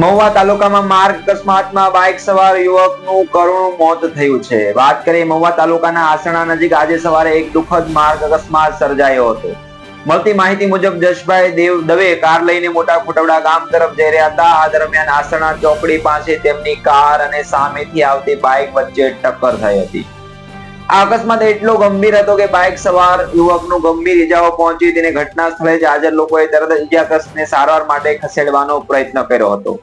મહુવા તાલુકામાં માર્ગ અકસ્માતમાં બાઇક સવાર યુવકનું કરુણ મોત થયું છે. વાત કરીએ મહુવા તાલુકાના આસણા નજીક આજે સવારે એક દુઃખદ માર્ગ અકસ્માત સર્જાયો હતો. મળતી માહિતી મુજબ જશભાઈ દેવ દવે કાર લઈને મોટા ખોટવડા ગામ તરફ જઈ રહ્યા હતા. આ દરમિયાન આસણા ચોકડી પાસે તેમની કાર અને સામેથી આવતી બાઇક વચ્ચે ટક્કર થઈ હતી. આ અકસ્માત એટલો ગંભીર હતો કે બાઇક સવાર યુવકનું ગંભીર ઈજાઓ પહોંચી. તેને ઘટના સ્થળે જ હાજર લોકોએ તરત ઇજાગ્રસ્તને સારવાર માટે ખસેડવાનો પ્રયત્ન કર્યો હતો.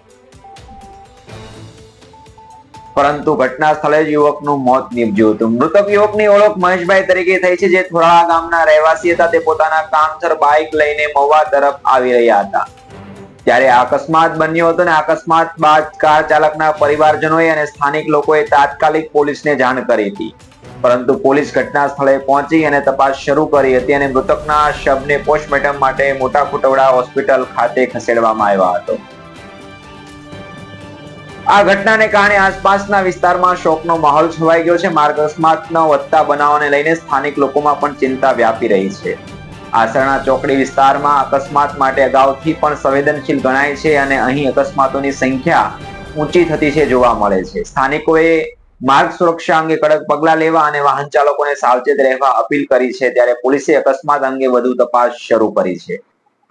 પરંતુ ઘટના સ્થળે જ યુવકનું મોત નીપજ્યું હતું. મૃતક યુવકની ઓળખ મહેશભાઈ તરીકે થઈ છે, જે થોરાળા ગામના રહેવાસી હતા. તે પોતાના કામસર બાઇક લઈને મહુવા તરફ આવી રહ્યા હતા. ત્યારે અકસ્માત બન્યો હતો અને અકસ્માત બાદ કાર ચાલકના પરિવારજનોએ અને સ્થાનિક લોકોએ તાત્કાલિક પોલીસને જાણ કરી હતી. પરંતુ પોલીસ ઘટના સ્થળે પહોંચી અને તપાસ શરૂ કરી હતી અને મૃતકના શબને પોસ્ટમોર્ટમ માટે મોટા ખોટવડા હોસ્પિટલ ખાતે ખસેડવામાં આવ્યા હતો. આ ઘટનાને કારણે આસપાસના વિસ્તારમાં શોકનો માહોલ છવાઈ ગયો છે. માર્ગ અકસ્માતનો વધતા બનાવને લઈને સ્થાનિક લોકોમાં પણ ચિંતા વ્યાપી રહી છે. આસરણા ચોકડી વિસ્તારમાં અકસ્માત માટે અગાઉથી પણ સંવેદનશીલ ગણાય છે અને અહીં અકસ્માતોની સંખ્યા ઊંચી થતી છે જોવા મળે છે. સ્થાનિકોએ માર્ગ સુરક્ષા અંગે કડક પગલાં લેવા અને વાહન ચાલકોને સાવચેત રહેવા અપીલ કરી છે. ત્યારે પોલીસે અકસ્માત અંગે વધુ તપાસ શરૂ કરી છે.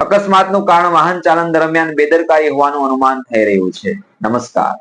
અકસ્માતનું કારણ વાહન ચાલન દરમિયાન બેદરકારી હોવાનું અનુમાન થઈ રહ્યું છે. નમસ્કાર.